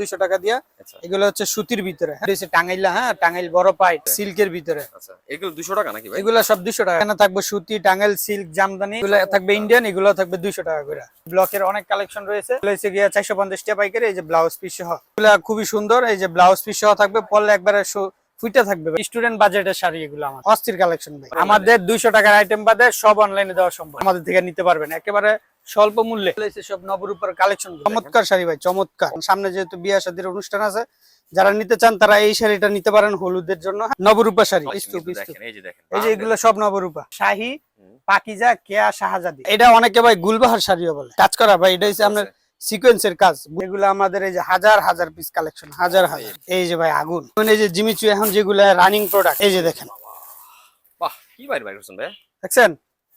দুইশো টাকা দিয়া। আচ্ছা। এগুলো হচ্ছে সুতির ভিতরে। হ্যাঁ টাঙ্গাইলা হ্যাঁ টাঙ্গাইল বড় পাইট সিল্কের ভিতরে। আচ্ছা। এগুলো দুশো টাকা নাকি এগুলো সব দুশো টাকা। এখানে থাকবে সুতি টাঙ্গাইল সিল্ক জামদানি। এগুলো থাকবে ইন্ডিয়ান এগুলো থাকবে দুইশো টাকা করে। ব্লকের অনেক কালেকশন রয়েছে। গিয়ে চারশো পঞ্চাশ টাকা পাইকারি এই যে ব্লাউজ পিস সহ। এগুলো খুবই সুন্দর। এই যে ব্লাউজ পিস সহ থাকবে। পরলে একবারে ফুটে থাকবে স্টুডেন্ট বাজেটের শাড়ি এগুলো আমার। অস্থির কালেকশন আমাদের দুইশো টাকার আইটেম বাদে সব অনলাইনে দেওয়া সম্ভব। আমাদের থেকে নিতে পারবেন। একেবারে স্বল্প মূল্যে সব নবরূপার কালেকশন চমৎকার শাড়ি ভাই চমৎকার। সামনে যেহেতু বিয়ে শাদীর অনুষ্ঠান আছে যারা নিতে চান তারা এই শাড়িটা নিতে পারেন হলুদের জন্য। নবরূপা শাড়ি। এই যে দেখেন এই যে এগুলো সব নবরূপা। শাহী পাকিজা কেয়া শাহজাদি। এটা অনেকে ভাই গুলবাহার শাড়িও বলে। কাজ করা ভাই এটা হচ্ছে আপনার সিকোয়েন্সের কাজ। এগুলো আমাদের এই যে হাজার হাজার পিস কালেকশন হাজার হাজার। এই যে ভাই আগুন। এখন এই যে জিমিচু এখন যেগুলো রানিং প্রোডাক্ট এই যে দেখেন। বাহ কি বাইরে বাইরে করছেন ভাই? দেখছেন?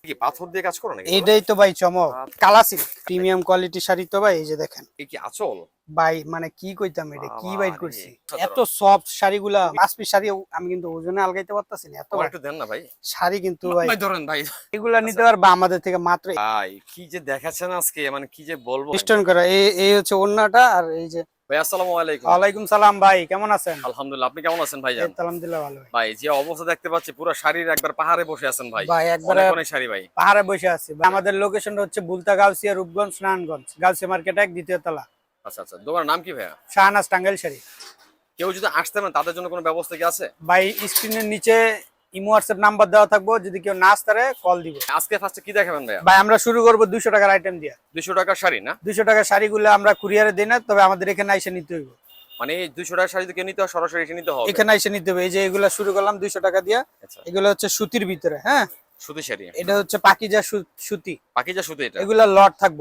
কি পাথর দিয়ে কাজ করো নাকি? এইটাই তো ভাই চমক। কালাসিল প্রিমিয়াম কোয়ালিটি শাড়ি তো ভাই এই যে দেখেন। এই কি আচল? ভাই মানে কি কইতাম এটা? কি বাইট করছি? এত সফট শাড়িগুলা পাঁচ পিস শাড়ি আমি কিন্তু ওজনে আলগাইতে পারতাছি না এত ভাই। একটু দেন না ভাই। শাড়ি কিন্তু ভাই ভাই ধরেন ভাই। এগুলা নিতে পারবা আমাদের থেকে মাত্র ভাই কি যে দেখাচ্ছেন আজকে মানে কি যে বলব। স্টোন করা এই এই হচ্ছে ওন্নাটা আর এই যে ভাই আসসালামু আলাইকুম। ওয়ালাইকুম সালাম ভাই কেমন আছেন? আলহামদুলিল্লাহ আপনি কেমন আছেন ভাই আলহামদুলিল্লাহ ভালো ভাই। ভাই যে অবস্থা দেখতে পাচ্ছি পুরো শাড়ির একবার পাহাড়ে বসে আছেন ভাই। ভাই একবারে অনেক শাড়ি ভাই। পাহাড়ে বসে আছি আমাদের লোকেশনটা হচ্ছে বুলতা গাউসিয়া রূপগঞ্জ স্নানগঞ্জ গাউসিয়া মার্কেট এক দ্বিতীয় তলা। আচ্ছা আচ্ছা দোকানের নাম কি ভাইয়া? শাহনাজ টাঙ্গাইল শাড়ি। কেউ যদি আসতে পারেন তাদের জন্য কোনো ব্যবস্থা কি আছে? ভাই স্ক্রিনের নিচে ইমো হোয়াটসঅ্যাপ নাম্বার দেওয়া থাকব যদি কেউ না আসতে কল দিব। আজকে ফার্স্টে কি দেখাবেন ভাইয়া? ভাই আমরা শুরু করব দুশো টাকার আইটেম দিয়ে। দুশো টাকার শাড়ি না? দুশো টাকার শাড়িগুলো আমরা কুরিয়ারে দিই না তবে আমাদের এখানে এসে নিতে হইব। মানে দুশো টাকার শাড়ি কেউ নিতে সরাসরি এসে নিতে হবে। এখানে এসে নিতে হবে। এই যে এগুলা শুরু করলাম টাকা দিয়ে আচ্ছা। এগুলো হচ্ছে সুতির ভিতরে হ্যাঁ? সুতি শাড়ি। এটা হচ্ছে পাকিজা সুতি। যা সুতি এটা? এগুলা লট থাকব।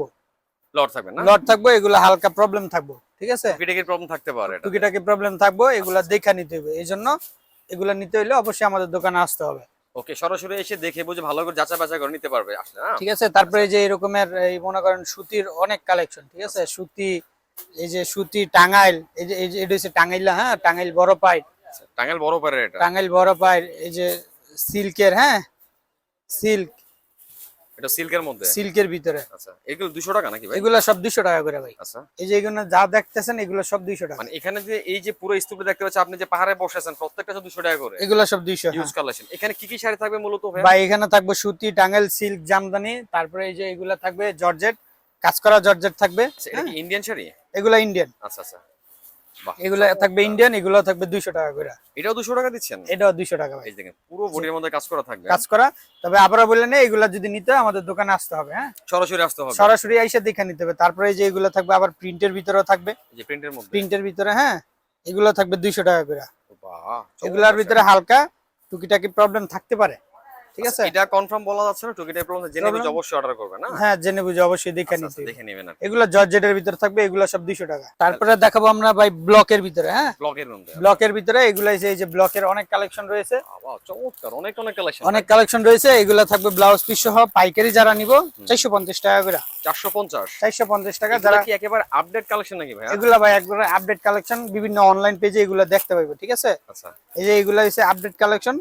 লট থাকবে না? লট থাকব এগুলা হালকা প্রবলেম থাকব ঠিক আছে? টুকিটাকির প্রবলেম থাকতে পারে এটা। টুকিটাকি প্রবলেম থাকব এগুলা দেখা নিতে হবে। এই জন্য এগুলা নিতে হলে অবশ্যই আমাদের দোকানে আসতে হবে। ওকে সরাসরি এসে দেখে বুঝে ভালো করে যাচাই বাছাই করে নিতে পারবে আসলে ঠিক আছে তারপরে এই যে এরকমের এই মনে করেন সুতির অনেক কালেকশন ঠিক আছে? সুতি এই যে সুতি টাঙ্গাইল এই যে এই যে এটা হচ্ছে টাঙ্গাইলা হ্যাঁ? টাঙ্গাইল বড় পাইট আচ্ছা, টাঙ্গাইল বড় পাই এটা? টাঙ্গাইল বড় পাইট এই যে সিল্কের হ্যাঁ? সিল্ক এটা সিল্কের মধ্যে? সিল্কের ভিতরে। আচ্ছা এগুলো দুশো টাকা নাকি ভাই? এগুলো সব দুশো টাকা করে ভাই। আচ্ছা। এই যে এগুলো যা দেখতেছেন এগুলো সব দুইশো টাকা। মানে এখানে যে এই যে পুরো স্তূপে দেখতে পাচ্ছি আপনি যে পাহাড়ে বসেছেন প্রত্যেকটা দুশো টাকা করে। এগুলো সব দুইশো ইউজ কালেকশন এখানে কি কি শাড়ি থাকবে মূলত ভাই? ভাই এখানে থাকবে সুতি টাঙ্গাইল সিল্ক জামদানি তারপরে এই যে এগুলা থাকবে জর্জেট কাজ করা জর্জেট থাকবে আচ্ছা, এটা কি ইন্ডিয়ান শাড়ি? এগুলা ইন্ডিয়ান আচ্ছা আচ্ছা। এগুলা থাকবে ইন্ডিয়ান এগুলো থাকবে দুইশো টাকা করে। এটাও দুশো টাকা দিচ্ছেন? এটাও দুইশো টাকা এই দেখেন পুরো বডির মধ্যে কাজ করা থাকবে। কাজ করা। তবে আবারও বললেন এগুলা যদি নিতে আমাদের দোকানে আসতে হবে হ্যাঁ? সরাসরি আসতে হবে। সরাসরি এসে দেখে নিতে হবে। তারপরে যে এগুলো থাকবে আবার প্রিন্টের ভিতরেও থাকবে। যে প্রিন্টের মধ্যে। প্রিন্টের ভিতরে হ্যাঁ? এগুলো থাকবে দুইশো টাকা করে। বাহ এগুলার ভিতরে হালকা টুকিটাকি প্রবলেম থাকতে পারে। ঠিক আছে? এটা কনফার্ম বলা যাচ্ছে না টুকিটাই প্রবলেম জেনে বুঝে অবশ্যই অর্ডার করবে না? হ্যাঁ জেনে বুঝে অবশ্যই দেখে আচ্ছা, নিতে। আচ্ছা, দেখে নেবেন এগুলো জর্জেটের ভিতরে থাকবে এগুলো সব দুইশো টাকা। তারপরে দেখাবো আমরা ভাই ব্লকের ভিতরে হ্যাঁ? ব্লগের মধ্যে। ব্লকের ভিতরে এগুলো এই যে ব্লকের অনেক কালেকশন রয়েছে। বাহ চমৎকার অনেক অনেক কালেকশন অনেক কালেকশন রয়েছে এগুলো থাকবে ব্লাউজ পিস সহ পাইকারি যারা নিব চারশো পঞ্চাশ টাকা করে। চারশো পঞ্চাশ। চারশো পঞ্চাশ টাকা যারা কি একেবারে আপডেট কালেকশন নাকি ভাই এগুলা ভাই একবার আপডেট কালেকশন বিভিন্ন অনলাইন পেজে এগুলো দেখতে পাইবে ঠিক আছে? আচ্ছা। এই যে এগুলা হচ্ছে আপডেট কালেকশন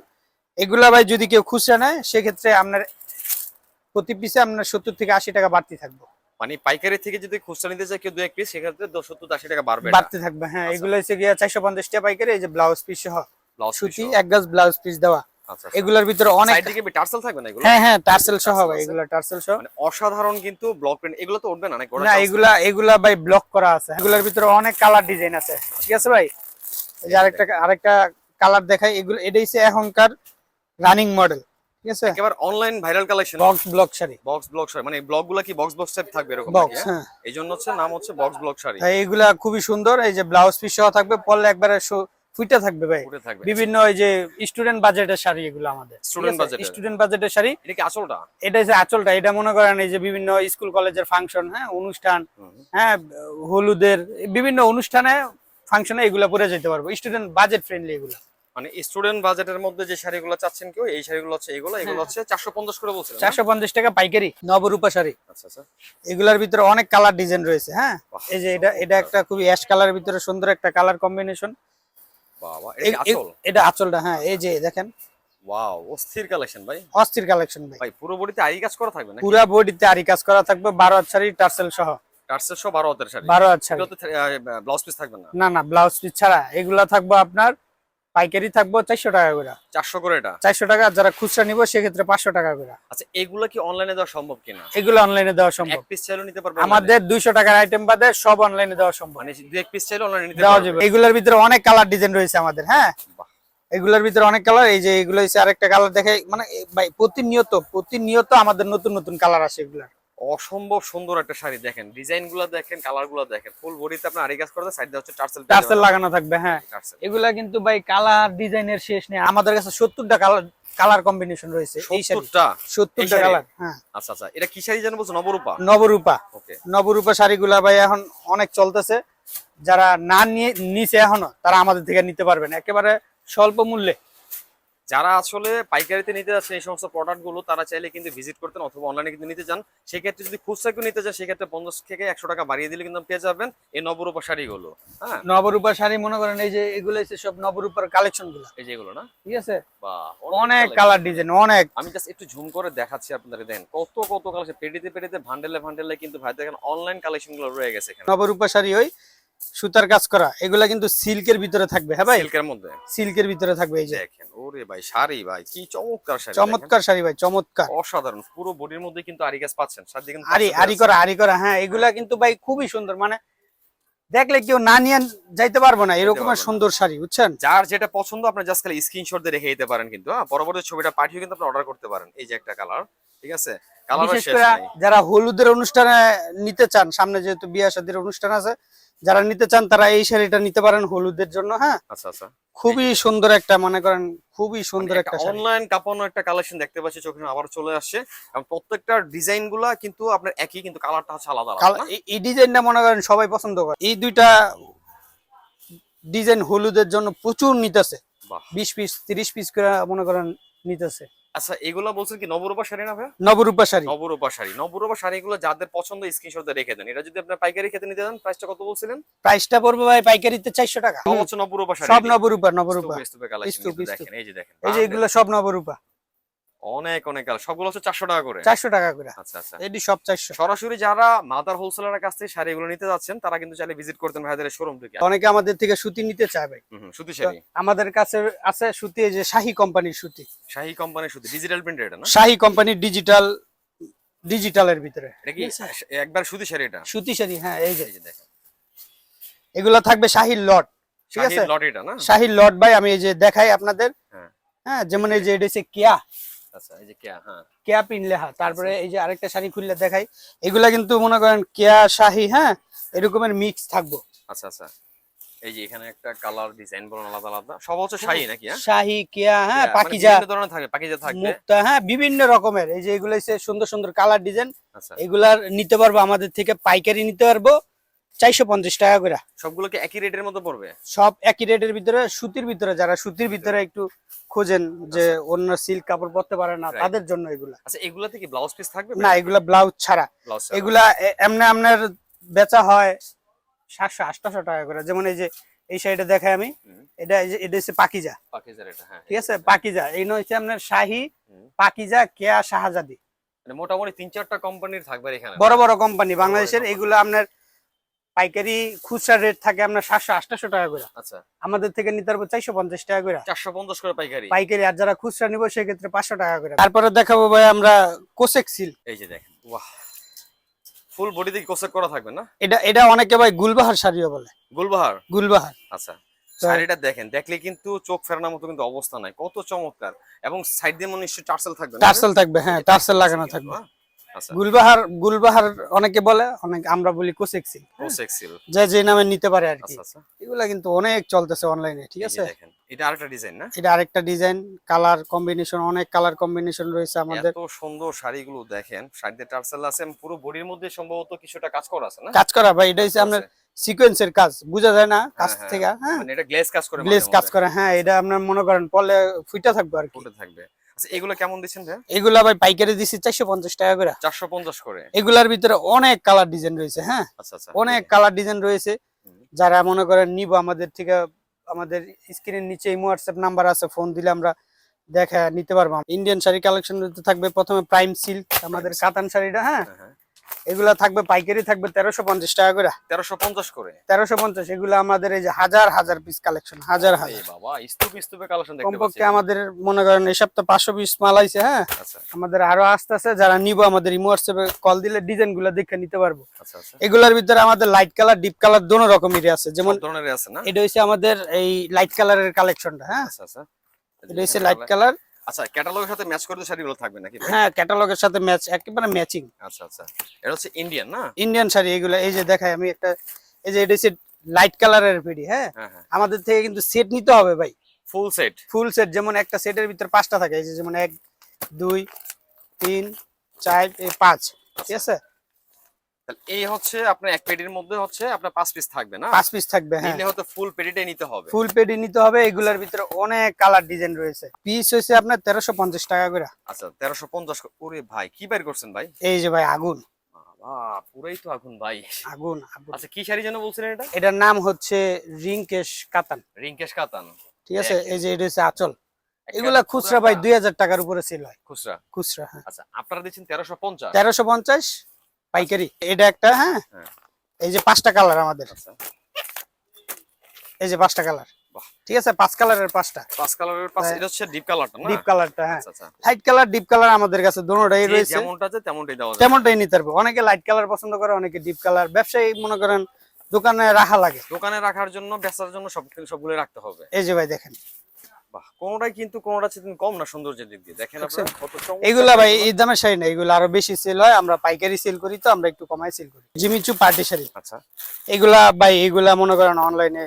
এগুলা ভাই যদি কেউ খুচরা নেয় সেক্ষেত্রে আপনার প্রতি পিসে আপনার সত্তর থেকে আশি টাকা বাড়তি থাকবে। মানে পাইকারি থেকে যদি খুচরা নিতে চায় কেউ দু এক পিস সেক্ষেত্রে সত্তর আশি টাকা বাড়বে। বাড়তি থাকবে হ্যাঁ। এগুলো হচ্ছে গিয়ে চারশো পঞ্চাশ টাকা পাইকারি এই যে ব্লাউজ পিস সহ। সুতি এক গাছ ব্লাউজ পিস দেওয়া। আচ্ছা এগুলোর ভিতরে অনেক দিকে টার্সেল থাকবে না এগুলো? হ্যাঁ হ্যাঁ টার্সেল সহ ভাই আছে। এগুলো টার্সেল সহ। মানে অসাধারণ কিন্তু ব্লক প্রিন্ট এগুলো তো উঠবে না নাকি? না এগুলা এগুলা ভাই ব্লক করা আছে। এগুলোর ভিতরে অনেক কালার ডিজাইন আছে। ঠিক আছে ভাই? এই যে আরেকটা আরেকটা কালার দেখাই। এগুলো এটাই হচ্ছে এখনকার রানিং মডেল ঠিক আছে? একেবারে online viral collection box block sari. Box block sari মানে ব্লকগুলা কি বক্স বক্স টাইপ থাকবে এরকম বক্স হ্যাঁ? এই জন্য হচ্ছে নাম হচ্ছে বক্স ব্লক শাড়ি। তাই এগুলা খুবই সুন্দর এই যে ব্লাউজ পিস সহ থাকবে পরলে একবারে ফুইটা থাকবে ভাই। বিভিন্ন ওই যে স্টুডেন্ট বাজেটের শাড়ি এগুলো আমাদের budget এর। স্টুডেন্ট বাজেটের শাড়ি। এটা কি আসলটা এটা হচ্ছে আঁচলটা এটা মনে করেন এই যে বিভিন্ন স্কুল কলেজের ফাংশন হ্যাঁ অনুষ্ঠান হ্যাঁ হলুদের বিভিন্ন অনুষ্ঠানে ফাংশনে এগুলা পরে যেতে পারব। স্টুডেন্ট বাজেট ফ্রেন্ডলি এগুলো। মানে স্টুডেন্ট বাজেটের মধ্যে যে শাড়িগুলো চাচ্ছেন কেউ এই শাড়িগুলো হচ্ছে এগুলো এগুলো হচ্ছে চারশো পঞ্চাশ করে বলছিলেন না? চারশো পঞ্চাশ টাকা পাইকারি নবরূপা শাড়ি। আচ্ছা আচ্ছা। এগুলার ভিতরে অনেক কালার ডিজাইন রয়েছে হ্যাঁ? এই যে এটা এটা একটা খুবই অ্যাশ কালারের ভিতরে সুন্দর একটা কালার কম্বিনেশন বাবা এটা আঁচলটা হ্যাঁ এই যে দেখেন। ওয়াও অস্থির কালেকশন ভাই। অস্থির কালেকশন ভাই। ভাই পুরো বডিতে আই কাজ করা থাকবে না পুরা বডিতে আরি কাজ করা থাকবে বারো শাড়ি টার্সেল সহ। টার্সেল সহ বারো হাতের শাড়ি। বারো হাত শাড়ি। এগুলোতে ব্লাউজ পিস থাকবে না? না না ব্লাউজ পিস ছাড়া। এগুলা থাকব আপনার পাইকারি থাকব চারশো টাকা করে। চারশো করে এটা? চারশো টাকা যারা খুচরা নিবো সেক্ষেত্রে পাঁচশো টাকা করে। আচ্ছা এগুলো কি অনলাইনে দেওয়া সম্ভব কিনা? এগুলো অনলাইনে দেওয়া সম্ভব। পিস চাইলেও নিতে পারবে আমাদের দুইশো টাকার আইটেম বাদে সব অনলাইনে দেওয়া সম্ভব। মানে দু এক পিস চাইলে অনলাইনে নিতে দেওয়া যাবে। এগুলোর ভিতরে অনেক কালার ডিজাইন রয়েছে আমাদের হ্যাঁ? এগুলোর ভিতরে অনেক কালার এই যে এগুলো হচ্ছে আরেকটা কালার দেখে মানে ভাই প্রতিনিয়ত প্রতিনিয়ত আমাদের নতুন নতুন কালার আসে এগুলার। অসম্ভব সুন্দর একটা শাড়ি দেখেন। ডিজাইনগুলো দেখেন কালারগুলো দেখেন। ফুল বডিতে আপনার আরি কাজ করতে সাইড হচ্ছে টার্সেল টার্সেল লাগানো থাকবে হ্যাঁ। এগুলা কিন্তু ভাই কালার ডিজাইনের শেষ নেই। আমাদের কাছে সত্তরটা কালার কালার কম্বিনেশন রয়েছে এই শাড়ি সত্তরটা? এই সত্তরটা শাড়ি? কালার হ্যাঁ। আচ্ছা আচ্ছা। এটা কি শাড়ি জানো বলছো নবরূপা? নবরূপা। ওকে। নবরূপা শাড়িগুলা ভাই এখন অনেক চলতেছে। যারা না নিয়ে নিচে এখনও তারা আমাদের থেকে নিতে পারবেন একেবারে স্বল্প মূল্যে। যারা আসলে পাইকারিতে নিতে যাচ্ছেন এই সমস্ত প্রোডাক্টগুলো তারা চাইলে কিন্তু ভিজিট করতেন অথবা অনলাইনে কিন্তু নিতে চান। সেক্ষেত্রে যদি খুচরা কেউ নিতে চান সেক্ষেত্রে পঞ্চাশ থেকে একশো টাকা বাড়িয়ে দিলে কিন্তু পেয়ে যাবেন এই নবরূপা শাড়িগুলো হ্যাঁ? নবরূপা শাড়ি মনে করেন এই যে এগুলো হচ্ছে সব নবরূপার কালেকশনগুলা। এই যে এগুলো না? ঠিক আছে? বা অনেক কালার ডিজাইন অনেক। আমি জাস্ট একটু ঝুম করে দেখাচ্ছি আপনাদের দেন কত কত কালেকশন পেটিতে পেটিতে ভান্ডেলে ভান্ডেলে কিন্তু ভাই দেখেন অনলাইন কালেকশনগুলো রয়ে গেছে এখানে। নবরূপা শাড়ি ওই সুতার কাজ করা এগুলা কিন্তু সিল্কের ভিতরে থাকবে হ্যাঁ ভাই? সিল্কের মধ্যে? সিল্কের ভিতরে থাকবে এই যে। দেখেন ওরে ভাই শাড়ি ভাই কি চমৎকার শাড়ি চমৎকার শাড়ি ভাই চমৎকার। অসাধারণ পুরো বডির মধ্যে কিন্তু আরি গাছ পাচ্ছেন সাথে কিন্তু আরি আরি করা আরি করা হ্যাঁ এগুলা কিন্তু ভাই খুবই সুন্দর মানে দেখলে কেউ না নিয়ে যাইতে পারব না এরকম সুন্দর শাড়ি বুঝছেন? যার যেটা পছন্দ আপনি জাস্ট খালি স্ক্রিনশট দিয়ে রেখে দিতে পারেন কিন্তু হ্যাঁ পরবর্তী ছবিটা পাঠিয়ে কিন্তু আপনি অর্ডার করতে পারেন এই যে একটা কালার ঠিক আছে? কালার বিশেষ শেষ করে যারা হলুদের অনুষ্ঠানে নিতে চান সামনে যেহেতু বিয়ে শাদীর অনুষ্ঠান আছে যারা নিতে চান তারা এই শাড়িটা নিতে পারেন হলুদের জন্য হ্যাঁ? আচ্ছা আচ্ছা। খুবই সুন্দর একটা মনে করেন খুবই সুন্দর একটা অনলাইন কাপানো একটা কালেকশন দেখতে পাচ্ছি চোখে আবার চলে আসছে। এবং প্রত্যেকটা ডিজাইনগুলা কিন্তু আপনার একই কিন্তু কালারটা হচ্ছে আলাদা এই ডিজাইনটা মনে করেন সবাই পছন্দ করে। এই দুইটা ডিজাইন হলুদের জন্য প্রচুর নিতেছে। বিশ পিস তিরিশ পিস করে মনে করেন নিতেছে। আচ্ছা এগুলো বলছেন কি নবরূপা শাড়ি না ভাই নবরূপা শাড়ি। নবরূপা শাড়ি। নবরূপা শাড়িগুলো যাদের পছন্দ স্ক্রিনশট রেখে দেন। এটা যদি আপনার পাইকারি খেতে নিতে দেন প্রাইসটা কত বলছিলেন? প্রাইসটা পড়বে ভাই পাইকারিতে চারশো টাকা। সব নবরূপা শাড়ি। সব নবরূপা নবরূপা। দেখেন এই যে দেখেন এই যে এগুলো সব নবরূপা। অনেক অনেক কালার। সবগুলো হচ্ছে চারশো টাকা করে। চারশো টাকা করে। আচ্ছা আচ্ছা। এটি সব চারশো। সরাসরি যারা মাদার হোলসেলারের কাছ থেকে শাড়িগুলো নিতে যাচ্ছেন তারা কিন্তু চাইলে ভিজিট করতেন ভাইদের শোরুম থেকে। অনেকে আমাদের থেকে সুতি নিতে হুম, সুতি শাড়ি। আমাদের কাছে আছে সুতি যে শাহী কোম্পানির সুতি। শাহী কোম্পানির সুতি ডিজিটাল প্রিন্ট এটা না? শাহী কোম্পানির ডিজিটাল ডিজিটালের ভিতরে। এটা কি একবার সুতি শাড়ি এটা? সুতি শাড়ি হ্যাঁ এই যে। দেখেন। এগুলো থাকবে শাহির লট ঠিক আছে? লট এটা না? শাহির লট ভাই আমি এই যে দেখাই আপনাদের। হ্যাঁ। হ্যাঁ যেমন এই যে এটা হচ্ছে কেয়া। আচ্ছা এই যে কেয়া হ্যাঁ। কেয়া পিন লেখা তারপরে এই যে আরেকটা শাড়ি খুললে দেখাই এগুলা কিন্তু মনে করেন কেয়া শাহি হ্যাঁ এরকমের মিক্স থাকব। আচ্ছা আচ্ছা। এই যে এখানে একটা কালার ডিজাইন বলুন আলাদা আলাদা। সব হচ্ছে শাহী নাকি হ্যাঁ? শাহি কেয়া হ্যাঁ মানে পাকিজা বিভিন্ন ধরনের থাকবে পাকিজা থাকবে। মুক্তা হ্যাঁ বিভিন্ন রকমের। এই যে এগুলো সুন্দর সুন্দর কালার ডিজাইন আচ্ছা। এগুলার নিতে পারব আমাদের থেকে পাইকারি নিতে পারব। চারশো পঞ্চাশ টাকা করে। সবগুলো কি একই রেটের মধ্যে পড়বে? সব একই রেটের ভিতরে সুতির ভিতরে যারা সুতির ভিতরে একটু খোঁজেন যে অন্য সিল্ক কাপড় পরতে পারে না তাদের জন্য এগুলা। আচ্ছা এগুলা থেকে ব্লাউজ পিস থাকবে? না এগুলা ব্লাউজ ছাড়া। এগুলা এমনি আপনার বেচা হয় সাতশো আটশো টাকা করে। যেমন এই যে এই সাইডে দেখাই আমি। এটা এটা হচ্ছে পাকিজা। পাকিজার এটা হ্যাঁ। ঠিক আছে? পাকিজা। এই হচ্ছে আপনার শাহি পাকিজা কেয়া শাহজাদি। মানে মোটামুটি তিন চারটা কোম্পানির থাকবে এখানে। বড় বড় কোম্পানি বাংলাদেশের। এগুলো আপনার পাইকারি খুচরা রেট থাকে আপনার সাতশো আটশো টাকা করে। আচ্ছা। আমাদের থেকে নিতে পারব চারশো পঞ্চাশ টাকা করে। চারশো পঞ্চাশ করে পাইকারি? পাইকারি আর যারা খুচরা নিবো সেক্ষেত্রে পাঁচশো টাকা করে। তারপরে দেখাবো ভাই আমরা কোসেক সিল্ক এই যে দেখেন বাহ। ফুল বডি থেকে কোসেক করা থাকবে না? এটা এটা অনেকে ভাই গুলবাহার শাড়িও বলে। গুলবাহার? গুলবাহার। আচ্ছা। শাড়িটা দেখেন দেখলে কিন্তু চোখ ফেরানোর মতো কিন্তু অবস্থা নাই। কত চমৎকার। এবং সাইড দিয়ে মনে নিশ্চয়ই টার্সেল থাকবে? টার্সেল থাকবে হ্যাঁ টার্সেল লাগানো থাকবে। গুলবাহার গুলবাহার অনেকে বলে অনেক আমরা বলি কোসেক সিল্ক। ও যে যে নামে নিতে পারে আর কি। আচ্ছা আচ্ছা। এগুলা কিন্তু অনেক চলতেছে অনলাইনে ঠিক আছে? দেখেন এটা আরেকটা ডিজাইন না? এটা আরেকটা ডিজাইন কালার কম্বিনেশন অনেক কালার কম্বিনেশন রয়েছে আমাদের। এত সুন্দর শাড়িগুলো দেখেন শাড়িতে টার্সেল আছে পুরো বডির মধ্যে সম্ভবত কিছুটা কাজ করা আছে না? কাজ করা ভাই এটা হচ্ছে আপনার সিকোয়েন্সের কাজ বোঝা যায় না? কাজ হ্যাঁ, থেকে হ্যাঁ? মানে এটা গ্লেজ কাজ করে গ্লেজ কাজ করে হ্যাঁ এটা আপনার মনে করেন পলে ফুইটা থাকবে আর কি। ফুটে থাকবে। আচ্ছা এগুলো কেমন দিচ্ছেন ভাই এগুলা ভাই পাইকারি দিচ্ছি চারশো পঞ্চাশ টাকা করে। চারশো পঞ্চাশ করে। এগুলার ভিতরে অনেক কালার ডিজাইন রয়েছে হ্যাঁ? আচ্ছা আচ্ছা। অনেক কালার ডিজাইন রয়েছে। যারা মনে করেন নিব আমাদের থেকে আমাদের স্ক্রিনের নিচে ইমো হোয়াটসঅ্যাপ নাম্বার আছে ফোন দিলে আমরা দেখা নিতে পারব। ইন্ডিয়ান শাড়ি কালেকশন থাকবে প্রথমে প্রাইম সিল্ক আমাদের কাতান শাড়িটা হ্যাঁ? হ্যাঁ, হ্যাঁ। এগুলা থাকবে পাইকারি থাকবে তেরোশো পঞ্চাশ টাকা করে। তেরোশো পঞ্চাশ করে? তেরোশো পঞ্চাশ এগুলো আমাদের এই যে হাজার হাজার পিস কালেকশন হাজার হাজার। বাবা স্তূপ স্তূপে কালেকশন কমপক্ষে আমাদের মনে করেন এই সপ্তাহ পাঁচশো পিস মাল আইছে হ্যাঁ? আচ্ছা। আমাদের আরও আস্তে আছে যারা নিবো আমাদের ইমো হোয়াটসঅ্যাপে কল দিলে ডিজাইনগুলো দেখে নিতে পারব। আচ্ছা আচ্ছা। এগুলোর ভিতরে আমাদের লাইট কালার ডিপ কালার দোনো রকমেরই আছে। যেমন ধরনের আছে না? এটা হচ্ছে আমাদের এই লাইট কালারের কালেকশনটা হ্যাঁ? এটা হচ্ছে লাইট কালার আচ্ছা ক্যাটালগের সাথে ম্যাচ করে শাড়িগুলো থাকবে নাকি? হ্যাঁ ক্যাটালগের সাথে ম্যাচ একেবারে ম্যাচিং আচ্ছা আচ্ছা। এটা হচ্ছে ইন্ডিয়ান না? ইন্ডিয়ান শাড়ি এগুলো এই যে দেখাই আমি একটা এই যে এটা হচ্ছে লাইট কালারের ভিডি হ্যাঁ? আমাদের থেকে কিন্তু সেট নিতে হবে ভাই। ফুল সেট ফুল সেট যেমন একটা সেটের ভিতরে পাঁচটা থাকে এই যে যেমন এক দুই তিন চার এই পাঁচ ঠিক আছে? এই হচ্ছে আপনার এক পেটির মধ্যে হচ্ছে আপনার পাঁচ পিস থাকবে না? পাঁচ পিস থাকবে হ্যাঁ। নিলে হয়তো ফুল পেটিটাই নিতে হবে। ফুল পেডি নিতে হবে এগুলোর ভিতরে অনেক কালার ডিজাইন রয়েছে। পিস হয়েছে আপনার তেরোশো পঞ্চাশ টাকা করে। আচ্ছা তেরোশো পঞ্চাশ ওরে ভাই কি বের করছেন ভাই? এই যে ভাই আগুন। পুরাই তো আগুন ভাই। আগুন আগুন। আচ্ছা কি শাড়ি যেন বলছিলেন এটা? এটার নাম হচ্ছে রিংকেশ কাতান। রিঙ্কেশ কাতান। ঠিক আছে এই যে এটা হচ্ছে আচল। এগুলা খুচরা ভাই পুরাটা দুই হাজার টাকার উপরে সেল হয়। খুচরা। খুচরা হ্যাঁ। আচ্ছা আপনারা দিচ্ছেন তেরোশো পঞ্চাশ। তেরোশো পঞ্চাশ। পাইকারি। এটা একটা হ্যাঁ? হ্যাঁ। এই যে পাঁচটা কালার আমাদের। আচ্ছা। এই যে পাঁচটা কালার। ঠিক আছে? পাঁচ কালারের পাঁচটা। পাঁচ কালারের পাঁচ। এটা হচ্ছে ডিপ কালারটা না? ডিপ কালারটা হ্যাঁ। লাইট কালার ডিপ কালার আমাদের কাছে দোনোটাই যে রয়েছে। যেমনটা আছে তেমনটাই যাবে। তেমনটাই নিতে পারবে। অনেকে লাইট কালার পছন্দ করে অনেকে ডিপ কালার ব্যবসায়ী মনে করেন দোকানে রাখা লাগে। দোকানে রাখার জন্য বেচার জন্য সব সবগুলো রাখতে হবে। এই যে ভাই দেখেন। বাহ কোনোটাই কিন্তু কোনোটা চেয়ে কম না সৌন্দর্যের দিক দিয়ে। দেখেন আপনারা কত এগুলা ভাই এই দামের শাড়ি না এগুলো আরও বেশি সেল হয় আমরা পাইকারি সেল করি তো আমরা একটু কমাই সেল করি। Jimmy Choo party sari. আচ্ছা। এগুলা ভাই এগুলা মনে করেন অনলাইনে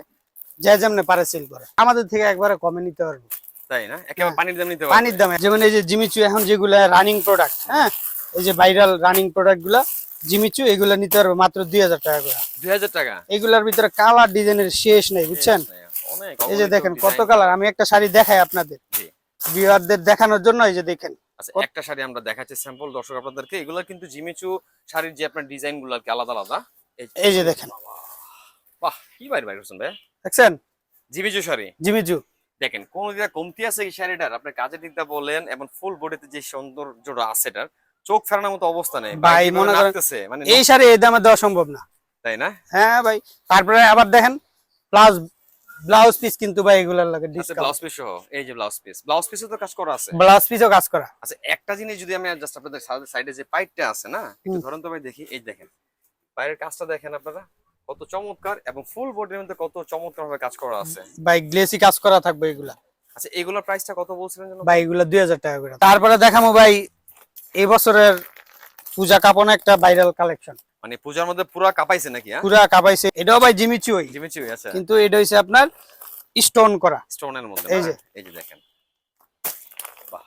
যে যেমনে পারে সেল করে। আমাদের থেকে একবারে কমে নিতে পারব। তাই না? একেবারে পানির দাম নিতে। পানির দামে। যেমন এই যে জিমিচু এখন যেগুলা রানিং প্রোডাক্ট হ্যাঁ? এই যে ভাইরাল রানিং প্রোডাক্টগুলা জিমিচু এগুলা নিতে পারব মাত্র দুই হাজার টাকা করে। দুই হাজার টাকা? এগুলার ভিতরে কালার ডিজাইনের শেষ নেই বুঝছেন? এই যে দেখেন কত কালার আমি একটা শাড়ি দেখাই আপনাদের। জি। বিয়ারদের দেখানোর জন্য এই যে দেখেন। আচ্ছা একটা শাড়ি আমরা দেখাচ্ছি স্যাম্পল দর্শক আপনাদেরকে। এগুলো কিন্তু জিমিচু শাড়ির যে আপনার ডিজাইনগুলো আর কি আলাদা আলাদা। এই যে দেখেন। বাহ কি বাইরে বাইরে করছেন ভাই দেখছেন? Jimmy Choo sari? Jimmy Choo. দেখেন কোন দিকে কমতি আছে এই শাড়িটার। আপনার কাজের দিকটা বলেন এবং ফুল বডিতে যে সৌন্দর্যটা আছে এটার চোখ ফেরানোর মতো অবস্থা নেই। ভাই, মনে মনে করেন- মানে এই শাড়ি এই দামে দেওয়া সম্ভব না। তাই না? হ্যাঁ ভাই তারপরে আবার দেখেন প্লাস ব্লাউজ পিস কিন্তু ভাই এগুলোর লাগে ডিসকাউন্ট ব্লাউজ পিস সহ এই যে ব্লাউজ পিস ব্লাউজ পিসে তো কাজ করা আছে? ব্লাউজ পিসও কাজ করা। আচ্ছা একটা জিনিস যদি আমি জাস্ট আপনাদের সাইডে যে পাইপটা আছে না একটু ধরুন তো ভাই দেখি এই দেখেন। পায়ের কাজটা দেখেন আপনারা কত চমৎকার এবং ফুল বডির মধ্যে কত চমৎকার ভাবে কাজ করা আছে। ভাই গ্লেসি কাজ করা থাকবে এগুলা। আচ্ছা এগুলোর প্রাইসটা কত বলছিলেন যেন? ভাই এগুলা দুই হাজার টাকা করে। তারপরে দেখাবো ভাই এই বছরের পূজা কাপড় একটা ভাইরাল কালেকশন মানে পূজার মধ্যে পুরা কাপাইছে নাকি হ্যাঁ? পুরা কাপাইছে। এটাও ভাই জিমিচুই জিমিচি আচ্ছা। কিন্তু এটা হইছে আপনার স্টোন করা। স্টোনের মধ্যে এই যে। এই যে দেখেন। বাহ।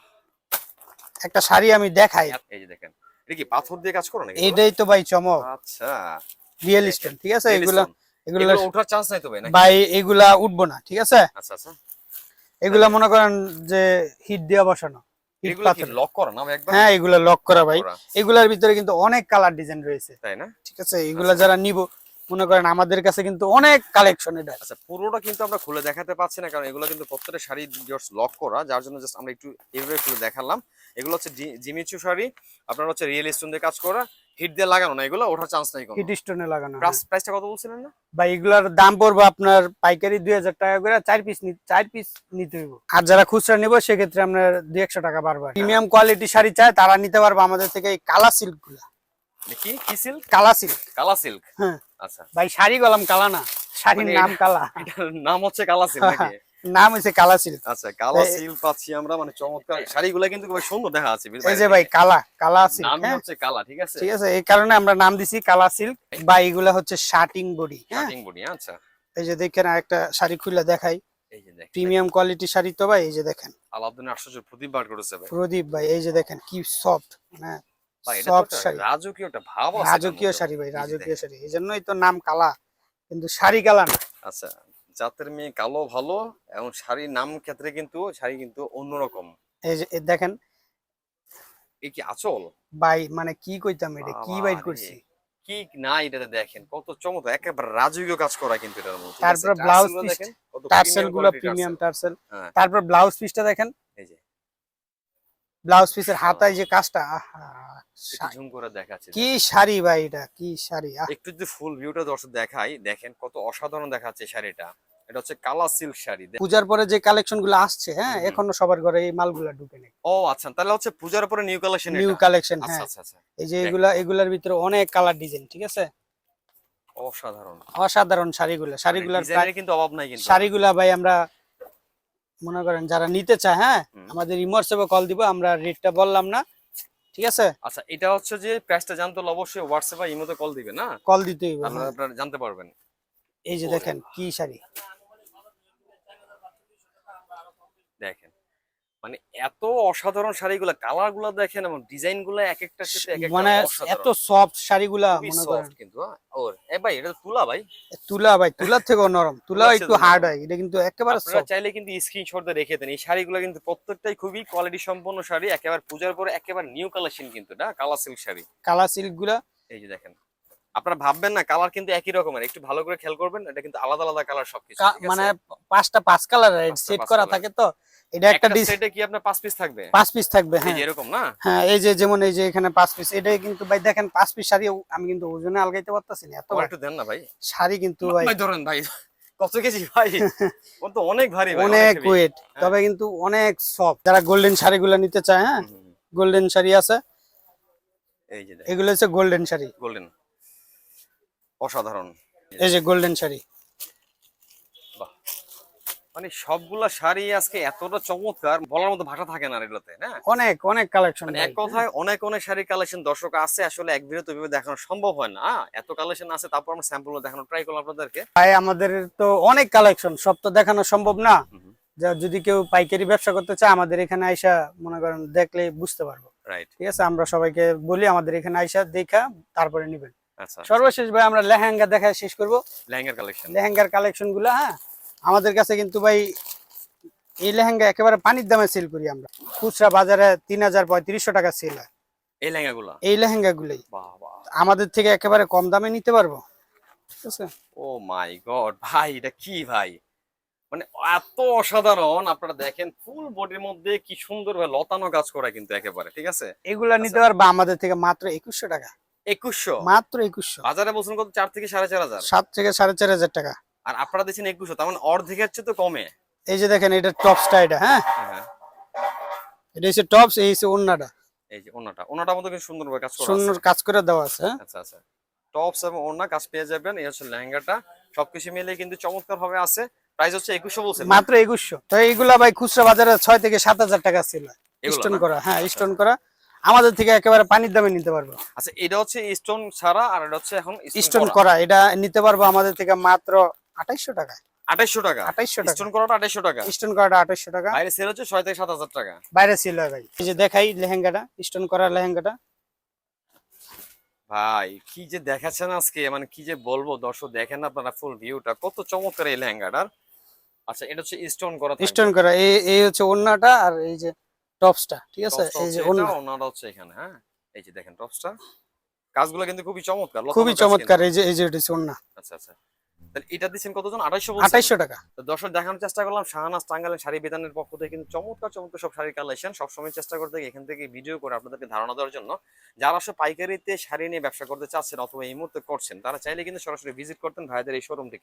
একটা শাড়ি আমি দেখাই। এই যে দেখেন। এটা কি পাথর দিয়ে কাজ করো নাকি এগুলো? এটাই তো ভাই চমক। আচ্ছা। রিয়েল স্টোন ঠিক আছে? এগুলা এগুলা ওঠার চান্স নাই তো ভাই ভাই এগুলা উঠবো না ঠিক আছে? আচ্ছা আচ্ছা। এগুলা মনে করেন যে হিট দেওয়া বসানো। এগুলো কি লক করা? না হ্যাঁ এগুলা লক করা ভাই। এগুলার ভিতরে কিন্তু অনেক কালার ডিজাইন রয়েছে। তাই না? ঠিক আছে এগুলা যারা নিব মনে করেন আমাদের কাছে কিন্তু অনেক কালেকশন এটা আচ্ছা পুরোটা কিন্তু আমরা খুলে দেখাতে পাচ্ছি না কারণ এগুলো কিন্তু প্রত্যেকটা শাড়ি জাস্ট লক করা যার জন্য জাস্ট আমরা একটু এভাবে খুলে দেখালাম। এগুলো হচ্ছে জিমিচু শাড়ি আপনার হচ্ছে রিয়েল স্টোন দিয়ে কাজ করা হিট দিয়ে লাগানো না এগুলো ওঠার চান্স নাই কোনো। হিট স্টোনে লাগানো প্রাইস হ্যাঁ। প্রাইসটা কত বলছিলেন না? ভাই এগুলার দাম পড়বে আপনার পাইকারি দুই হাজার টাকা করে চার পিস চার পিস নিতে হইব। আর যারা খুচরা নিব সেক্ষেত্রে আপনার দুই একশো টাকা বাড়বে। প্রিমিয়াম কোয়ালিটি শাড়ি চায় তারা নিতে পারবে আমাদের থেকে এই কালা সিল্কগুলা। দেখি কি? সিল্ক কালা সিল্ক কালা সিল্ক হ্যাঁ। আচ্ছা। ভাই শাড়ি গলাম কালা না শাড়ির মানে নাম কালা। নাম হচ্ছে কালা নাকি? নাম হচ্ছে কালা সিল্ক। আচ্ছা কালা এই- পাচ্ছি আমরা মানে চমৎকার। শাড়িগুলো কিন্তু খুব সুন্দর দেখা আছে এই যে ভাই কালা কালা সিল্ক নামই হ্যাঁ? হচ্ছে কালা ঠিক আছে? ঠিক আছে এই কারণে আমরা নাম দিছি কালা সিল্ক বা এগুলা হচ্ছে শার্টিং বডি হ্যাঁ? বডি আচ্ছা। এই যে দেখেন একটা শাড়ি খুলে দেখাই। প্রিমিয়াম কোয়ালিটি শাড়ি তো ভাই এই যে দেখেন। আলাউদ্দিন আশ্চর্য প্রদীপ বার করেছে ভাই। প্রদীপ ভাই এই যে দেখেন কি সফট মানে তো সফট শাড়ি রাজকীয় একটা ভাব আছে রাজকীয় শাড়ি ভাই রাজকীয় দেখেন। শাড়ি। এই তো নাম কালা কিন্তু শাড়ি কালা না। আচ্ছা জাতের মেয়ে কালো ভালো এবং শাড়ির নাম ক্ষেত্রে কিন্তু শাড়ি কিন্তু অন্যরকম। এই যে দেখেন। এই কি আচল? ভাই মানে কি কইতাম এটা? কি বাইট করছি? কি না এটাতে দেখেন কত চমৎকার একেবারে রাজকীয় কাজ করা কিন্তু এটার মধ্যে। ঠিক তারপরে ব্লাউজ পিস দেখেন, কত টার্সেলগুলো প্রিমিয়াম টার্সেল। টার্সেল। হ্যাঁ। তারপর ব্লাউজ পিসটা দেখেন। ব্লাউজ পিসের হাতায় যে কাজটা করে দেখাচ্ছি কি শাড়ি ভাই এটা কি শাড়ি একটু যদি ফুল ভিউটা দর্শক দেখাই দেখেন কত অসাধারণ দেখাচ্ছে শাড়িটা। এটা হচ্ছে সিল্ক শাড়ি পূজার পরে যে কালেকশনগুলো আসছে হ্যাঁ এখনও সবার ঘরে এই মালগুলা ঢুকে নেই। ও আচ্ছা তাহলে হচ্ছে পূজার পরে নিউ কালেকশন নিউ কালেকশন আচ্ছা হ্যাঁ। আচ্ছা আচ্ছা। এই যে এগুলা এগুলার ভিতরে অনেক কালার ডিজাইন ঠিক আছে? অসাধারণ। অসাধারণ শাড়িগুলা শাড়িগুলার কিন্তু অভাব নাই কিন্তু। শাড়িগুলা ভাই আমরা মনে করেন যারা নিতে চায় হ্যাঁ। আমাদের ইমোটসেপে কল দিব আমরা রেটটা বললাম না ঠিক আছে আচ্ছা এটা হচ্ছে যে প্রাইসটা জানতে হলে অবশ্যই হোয়াটসঅ্যাপ বা ইমোতে কল দিবে না কল দিতেই হবে, হ্যাঁ। আপনারা জানতে পারবেন এই যে দেখেন কি শাড়ি দেখেন মানে এত অসাধারণ শাড়িগুলো কালারগুলো দেখেন এবং ডিজাইনগুলো এক একটা মানে এত সফট শাড়িগুলা খুবই মনে কিন্তু হ্যাঁ? ওর এ ভাই এটা তুলা ভাই। তুলা ভাই তুলার থেকেও নরম। তুলা একটু হার্ড। হয় এটা কিন্তু একেবারে চাইলে কিন্তু স্ক্রিনশট দিয়ে রেখে দেন। এই শাড়িগুলো কিন্তু প্রত্যেকটাই খুবই কোয়ালিটি সম্পন্ন শাড়ি একেবারে পূজার পরে একেবারে নিউ কালেকশন কিন্তু এটা কালার সিল্ক শাড়ি। কালার সিল্কগুলা এই যে দেখেন আপনারা ভাববেন না কালার কিন্তু একই রকমের একটু ভালো করে খেয়াল করবেন এটা কিন্তু আলাদা আলাদা কালার সবকিছু? মানে পাঁচটা পাঁচ কালার সেট করা থাকে তো? এটা একটা ডিস সেটে কি আপনার পাঁচ পিস থাকবে? পাঁচ পিস থাকবে হ্যাঁ। এরকম না? হ্যাঁ এই যে যেমন এই যে এখানে পাঁচ পিস এটাই কিন্তু ভাই দেখেন পাঁচ পিস শাড়ি আমি কিন্তু ওজনে আলগাইতে পারতাছি না এত। একটু দেন না ভাই। শাড়ি কিন্তু ভাই ভাই ধরেন ভাই কত কেজি ভাই? ও তো অনেক ভারী ভাই অনেক ওয়েট তবে কিন্তু অনেক সফট যারা গোল্ডেন শাড়িগুলো নিতে চায় হ্যাঁ। গোল্ডেন শাড়ি আছে। এই যে এগুলো হচ্ছে গোল্ডেন শাড়ি। গোল্ডেন অসাধারণ। এই যে গোল্ডেন শাড়ি। মানে সবগুলা শাড়ি আজকে এতটা চমৎকার বলার মতো ভাষা থাকে না এগুলোতে হ্যাঁ অনেক অনেক কালেকশন মানে এক কথায় অনেক অনেক শাড়ির কালেকশন দর্শক আছে আসলে এক ভিডিওতে ওইভাবে দেখানো সম্ভব হয় না। এত কালেকশন আছে তারপর আমরা স্যাম্পল দেখানো ট্রাই করলাম আপনাদেরকে। ভাই আমাদের তো অনেক কালেকশন সব তো দেখানো সম্ভব না। যদি কেউ পাইকারি ব্যবসা করতে চায় আমাদের এখানে আইসা মনে করেন দেখলে বুঝতে পারব। রাইট ঠিক আছে? আমরা সবাইকে বলি আমাদের এখানে আইসা দেখা তারপরে নিবেন। আচ্ছা সর্বশেষ ভাই আমরা লেহেঙ্গা দেখা শেষ করব। লেহেঙ্গার কালেকশন লেহেঙ্গার কালেকশনগুলা হ্যাঁ? আমাদের কাছে কিন্তু ভাই এই লেহেঙ্গা একেবারে পানির দামে সেল করি আমরা। খুচরা বাজারে তিন হাজার পঁয়ত্রিশশো টাকা সেল হয়। এই লেহেঙ্গাগুলো? এই লেহেঙ্গা গুলোই বাহ বাহ। আমাদের থেকে একেবারে কম দামে নিতে পারব। ঠিক আছে? ও মাই গড ভাই এটা কি ভাই? মানে এত অসাধারণ আপনারা দেখেন ফুল বডির মধ্যে কি সুন্দর ভাবে লতানো কাজ করা কিন্তু একেবারে ঠিক আছে? এগুলা নিতে পারব আমাদের থেকে মাত্র একুশশো টাকা। একুশশো? মাত্র একুশশো। বাজারে বলছেন কত? চার থেকে সাড়ে চার হাজার? সাত থেকে সাড়ে চার হাজার টাকা। আর আপনারা দিচ্ছেন একুশশো তার মানে অর্ধেকের চেয়ে তো কমে। এই যে দেখেন এটা টপসটা এটা হ্যাঁ? হ্যাঁ এটা হচ্ছে টপস এই হচ্ছে ওন্নাটা এই যে ওনাটা ওনাটার মধ্যে কিন্তু সুন্দর কাজ করা সুন্দর কাজ করে দেওয়া আছে হ্যাঁ? আচ্ছা আচ্ছা। টপস এবং ওড়না কাজ পেয়ে যাবেন এই হচ্ছে লেহেঙ্গাটা। সবকিছু মিলে কিন্তু চমৎকার ভাবে আছে। প্রাইস হচ্ছে বলছেন মাত্র তো এইগুলা ভাই খুচরা বাজারে ছয় থেকে সাত হাজার টাকা ছিল। স্টোন করা হ্যাঁ স্টোন করা। আমাদের থেকে একেবারে পানির দামে নিতে পারব। আচ্ছা এটা হচ্ছে স্টোন ছাড়া আর এটা হচ্ছে এখন স্টোন করা এটা নিতে পারব আমাদের থেকে মাত্র আঠাইশশো টাকা। আঠাইশশো টাকা? আঠাইশশো টাকা। স্টোন করাটা আঠাইশশো টাকা? স্টোন করাটা আঠাইশশো টাকা। বাইরে সেল হচ্ছে ছয় থেকে সাত হাজার টাকা। বাইরে ছিল ভাই। এই যে দেখাই লেহেঙ্গাটা স্টোন করা লেহেঙ্গাটা। ভাই কি যে দেখাচ্ছেন আজকে? মানে কি যে বলব দর্শক দেখেন আপনারা ফুল ভিউটা কত চমৎকার এই লেহেঙ্গাটার। আচ্ছা এটা হচ্ছে স্টোন করা। স্টোন করা এই এই হচ্ছে ওন্নাটা আর এই যে টপসটা ঠিক আছে? এই যে ওন্না। হচ্ছে এখানে হ্যাঁ? এই যে দেখেন টপসটা। কাজগুলো কিন্তু খুবই চমৎকার খুবই চমৎকার এই যে এই যে এটা ওন্না। আচ্ছা আচ্ছা। তাহলে এটা দিচ্ছেন কতজন? আঠাইশো আঠাইশো টাকা। দর্শক দেখানোর চেষ্টা করলাম শাহানাজ টাঙ্গালের শাড়ি বিধানের পক্ষ থেকে কিন্তু চমৎকার চমৎকার সব শাড়ির কালেকশন সবসময় চেষ্টা করতে এখান থেকে ভিডিও করে আপনাদেরকে ধারণা দেওয়ার জন্য। যারা আসলে পাইকারিতে শাড়ি নিয়ে ব্যবসা করতে চাচ্ছেন অথবা এই মুহূর্তে করছেন তারা চাইলে কিন্তু সরাসরি ভিজিট করতেন ভাইদের এই শোরুম থেকে।